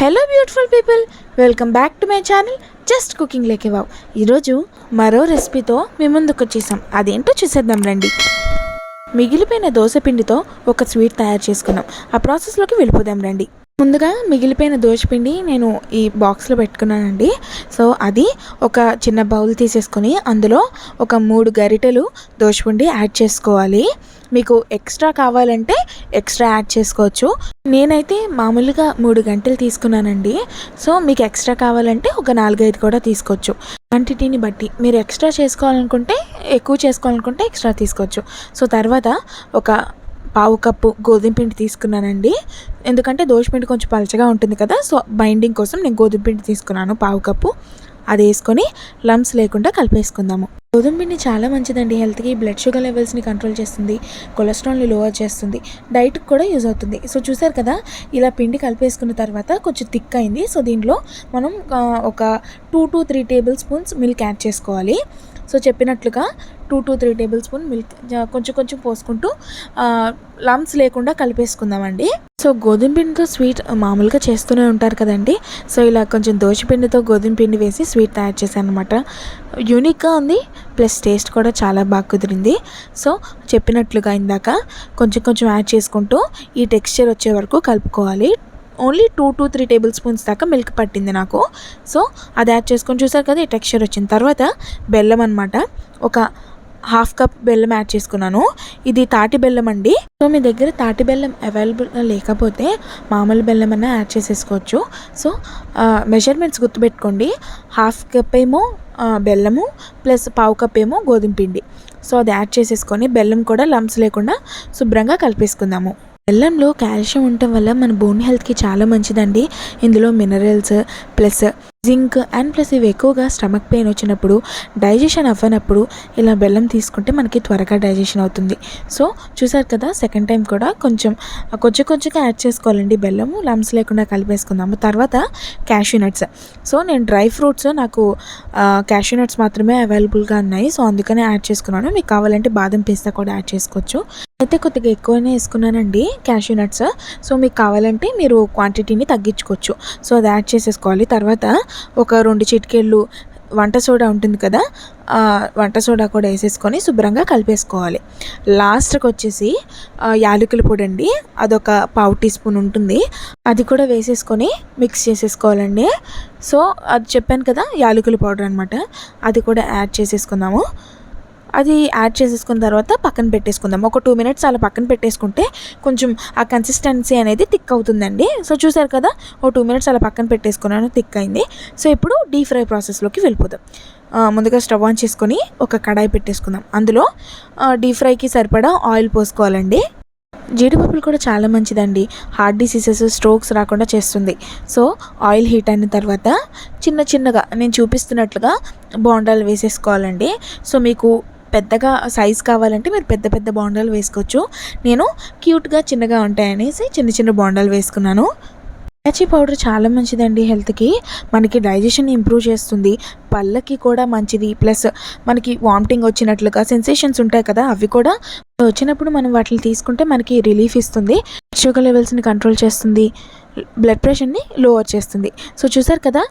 Hello beautiful people welcome back to my channel just cooking లేకే wow ఈరోజు మరో రెసిపీతో మీ ముందుకు వచ్చేసాం. అదేంటో చూసేద్దాం రండి. మిగిలిపోయిన దోశ పిండితో ఒక స్వీట్ తయారు చేసుకున్నాం. ఆ ప్రాసెస్లోకి వెళ్ళిపోదాం రండి. ముందుగా మిగిలిపోయిన దోశపిండి నేను ఈ బాక్స్లో పెట్టుకున్నానండి. సో అది ఒక చిన్న బౌల్ తీసేసుకొని అందులో ఒక మూడు గరిటెలు దోశపిండి యాడ్ చేసుకోవాలి. మీకు ఎక్స్ట్రా కావాలంటే ఎక్స్ట్రా యాడ్ చేసుకోవచ్చు. నేనైతే మామూలుగా మూడు గంటలు తీసుకున్నానండి. సో మీకు ఎక్స్ట్రా కావాలంటే ఒక నాలుగైదు కూడా తీసుకోవచ్చు. క్వాంటిటీని బట్టి మీరు ఎక్స్ట్రా చేసుకోవాలనుకుంటే ఎక్కువ చేసుకోవాలనుకుంటే ఎక్స్ట్రా తీసుకోవచ్చు. సో తర్వాత ఒక పావు కప్పు గోధుమ పిండి తీసుకున్నానండి. ఎందుకంటే దోశ పిండి కొంచెం పలచగా ఉంటుంది కదా సో బైండింగ్ కోసం నేను గోధుమ పిండి తీసుకున్నాను పావు కప్పు. అది వేసుకొని లమ్స్ లేకుండా కలిపేసుకుందాము. గోధుమ పిండి చాలా మంచిదండి. హెల్త్కి బ్లడ్ షుగర్ లెవెల్స్ని కంట్రోల్ చేస్తుంది. కొలెస్ట్రాల్ని లోవర్ చేస్తుంది. డైట్కి కూడా యూజ్ అవుతుంది. సో చూసారు కదా ఇలా పిండి కలిపేసుకున్న తర్వాత కొంచెం థిక్ అయింది. సో దీంట్లో మనం ఒక two to three table spoons milk add చేసుకోవాలి. సో చెప్పినట్లుగా two to three table spoon milk కొంచెం కొంచెం పోసుకుంటూ లమ్స్ లేకుండా కలిపేసుకుందామండి. సో గోధుమ పిండితో స్వీట్ మామూలుగా చేస్తూనే ఉంటారు కదండి. సో ఇలా కొంచెం దోశ పిండితో గోధుమ పిండి వేసి స్వీట్ తయారు చేశాను అనమాట యూనిక్గా ఉంది ప్లస్ టేస్ట్ కూడా చాలా బాగా కుదిరింది. సో చెప్పినట్లుగా ఇందాక కొంచెం కొంచెం యాడ్ చేసుకుంటూ ఈ టెక్స్చర్ వచ్చే వరకు కలుపుకోవాలి. Only two to three table spoons దాకా మిల్క్ పట్టింది నాకు. సో అది యాడ్ చేసుకొని చూసారు కదా ఈ టెక్స్చర్ వచ్చిన తర్వాత బెల్లం అనమాట ఒక హాఫ్ కప్ బెల్లం యాడ్ చేసుకున్నాను. ఇది తాటి బెల్లం అండి. సో మీ దగ్గర తాటి బెల్లం అవైలబుల్ లేకపోతే మామూలు బెల్లం అన్నా యాడ్ చేసేసుకోవచ్చు. సో మెజర్మెంట్స్ గుర్తుపెట్టుకోండి. హాఫ్ కప్ ఏమో బెల్లము ప్లస్ పావు కప్ ఏమో గోధుమ పిండి. సో అది యాడ్ చేసేసుకొని బెల్లం కూడా లంప్స్ లేకుండా శుభ్రంగా కలిపేసుకుందాము. బెల్లంలో కాల్షియం ఉండటం వల్ల మన బోన్ హెల్త్కి చాలా మంచిదండి. ఇందులో minerals plus zinc and plus ఇవి ఎక్కువగా స్టమక్ పెయిన్ వచ్చినప్పుడు డైజెషన్ అవ్వనప్పుడు ఇలా బెల్లం తీసుకుంటే మనకి త్వరగా డైజెషన్ అవుతుంది. సో చూసారు కదా సెకండ్ టైం కూడా కొంచెం కొంచెం కొంచెంగా యాడ్ చేసుకోవాలండి బెల్లము లమ్స్ లేకుండా కలిపేసుకుందాము. తర్వాత క్యాష్యూ నట్స్. సో నేను డ్రై ఫ్రూట్స్ నాకు క్యాష్యూ నట్స్ మాత్రమే అవైలబుల్గా ఉన్నాయి. సో అందుకనే యాడ్ చేసుకున్నాను. మీకు కావాలంటే బాదం పిస్తా కూడా యాడ్ చేసుకోవచ్చు. అయితే కొద్దిగా ఎక్కువనే వేసుకున్నానండి క్యాష్యూ నట్స్. సో మీకు కావాలంటే మీరు క్వాంటిటీని తగ్గించుకోవచ్చు. సో అది యాడ్ చేసేసుకోవాలి. తర్వాత ఒక రెండు చిటికెళ్ళు వంట సోడా ఉంటుంది కదా వంట సోడా కూడా వేసేసుకొని శుభ్రంగా కలిపేసుకోవాలి. లాస్ట్కి వచ్చేసి యాలకుల పొడి అండి. అదొక పావు టీ స్పూన్ ఉంటుంది. అది కూడా వేసేసుకొని మిక్స్ చేసేసుకోవాలండి. సో అది చెప్పాను కదా యాలకుల పౌడర్ అనమాట అది కూడా యాడ్ చేసేసుకుందాము. అది యాడ్ చేసేసుకున్న తర్వాత పక్కన పెట్టేసుకుందాం. ఒక టూ మినిట్స్ అలా పక్కన పెట్టేసుకుంటే కొంచెం ఆ కన్సిస్టెన్సీ అనేది థిక్ అవుతుందండి. సో చూసారు కదా ఓ టూ మినిట్స్ అలా పక్కన పెట్టేసుకున్నాను థిక్ అయింది. సో ఇప్పుడు డీప్ ఫ్రై ప్రాసెస్లోకి వెళ్ళిపోదాం. ముందుగా స్టవ్ ఆన్ చేసుకొని ఒక కడాయి పెట్టేసుకుందాం. అందులో డీప్ ఫ్రైకి సరిపడా ఆయిల్ పోసుకోవాలండి. జీడిపప్పులు కూడా చాలా మంచిదండి. హార్ట్ డిసీజెస్ స్ట్రోక్స్ రాకుండా చేస్తుంది. సో ఆయిల్ హీట్ అయిన తర్వాత చిన్న చిన్నగా నేను చూపిస్తున్నట్లుగా బోండాలు వేసేసుకోవాలండి. సో మీకు పెద్దగా సైజ్ కావాలంటే మీరు పెద్ద పెద్ద బోండాలు వేసుకోవచ్చు. నేను క్యూట్గా చిన్నగా ఉంటాయనేసి చిన్న చిన్న బోండాలు వేసుకున్నాను. ఇలాచీ పౌడర్ చాలా మంచిదండి హెల్త్కి. మనకి డైజెషన్ ఇంప్రూవ్ చేస్తుంది. పళ్ళకి కూడా మంచిది. ప్లస్ మనకి వామిటింగ్ వచ్చినట్లుగా సెన్సేషన్స్ ఉంటాయి కదా అవి కూడా వచ్చినప్పుడు మనం వాటిని తీసుకుంటే మనకి రిలీఫ్ ఇస్తుంది. షుగర్ లెవెల్స్ని కంట్రోల్ చేస్తుంది. బ్లడ్ ప్రెషర్ని లోవర్ చేస్తుంది. సో చూసారు కదా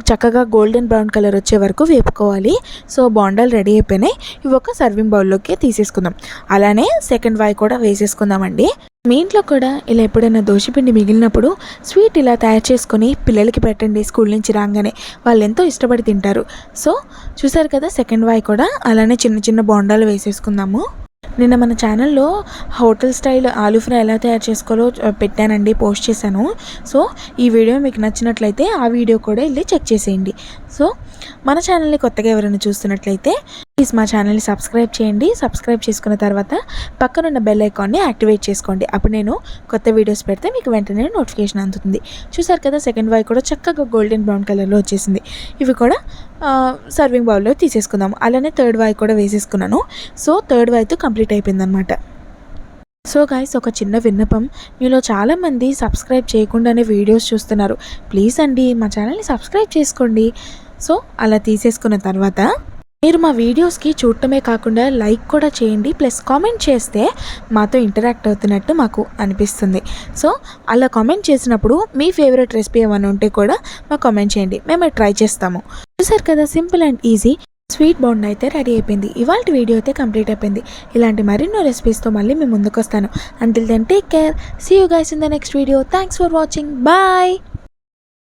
చక్కగా గోల్డెన్ బ్రౌన్ కలర్ వచ్చే వరకు వేపుకోవాలి. సో బాండాలు రెడీ అయిపోయినాయి. ఇవి ఒక సర్వింగ్ బౌల్లోకి తీసేసుకుందాం. అలానే సెకండ్ వాయి కూడా వేసేసుకుందామండి. మీ ఇంట్లో కూడా ఇలా ఎప్పుడైనా దోశపిండి మిగిలినప్పుడు స్వీట్ ఇలా తయారు చేసుకొని పిల్లలకి పెట్టండి స్కూల్ నుంచి రాగానే. వాళ్ళు ఎంతో ఇష్టపడి తింటారు. సో చూసారు కదా సెకండ్ వాయ్ కూడా? అలానే చిన్న చిన్న బోండాలు వేసేసుకుందాము. నిన్న మన ఛానల్లో హోటల్ స్టైల్ ఆలూ ఫ్రై ఎలా తయారు చేసుకోవాలో పెట్టానండి పోస్ట్ చేశాను. సో ఈ వీడియో మీకు నచ్చినట్లయితే ఆ వీడియో కూడా వెళ్ళి చెక్ చేసేయండి. సో మన ఛానల్ని కొత్తగా ఎవరైనా చూస్తున్నట్లయితే ప్లీజ్ మా ఛానల్ని సబ్స్క్రైబ్ చేయండి. సబ్స్క్రైబ్ చేసుకున్న తర్వాత పక్కనున్న బెల్ ఐకాన్ని యాక్టివేట్ చేసుకోండి. అప్పుడు నేను కొత్త వీడియోస్ పెడితే మీకు వెంటనే నోటిఫికేషన్ అందుతుంది. చూసారు కదా సెకండ్ వై కూడా చక్కగా గోల్డెన్ బ్రౌన్ కలర్లో వచ్చేసింది. ఇవి కూడా సర్వింగ్ బౌల్లో తీసేసుకుందాము అలానే థర్డ్ వై కూడా వేసేసుకున్నాను. సో థర్డ్ వైతో కంప్లీట్ అయిపోయిందనమాట సో గాయస్ ఒక చిన్న విన్నపం. మీలో చాలామంది సబ్స్క్రైబ్ చేయకుండానే వీడియోస్ చూస్తున్నారు. ప్లీజ్ అండి మా ఛానల్ని సబ్స్క్రైబ్ చేసుకోండి. సో అలా తీసేసుకున్న తర్వాత మీరు మా వీడియోస్కి చూడటమే కాకుండా లైక్ కూడా చేయండి ప్లస్ కామెంట్ చేస్తే మాతో ఇంటరాక్ట్ అవుతున్నట్టు మాకు అనిపిస్తుంది. సో అలా కామెంట్ చేసినప్పుడు మీ ఫేవరెట్ రెసిపీ ఏమైనా ఉంటే కూడా మాకు కామెంట్ చేయండి. మేము ట్రై చేస్తాము. చూసారు కదా సింపుల్ అండ్ ఈజీ. స్వీట్ బౌండ్ అయితే రెడీ అయిపోయింది. ఇవాళ వీడియో అయితే కంప్లీట్ అయిపోయింది. ఇలాంటి మరిన్నో రెసిపీస్తో మళ్ళీ మేము ముందుకు వస్తాను until then take care see you guys in the next video thanks for watching bye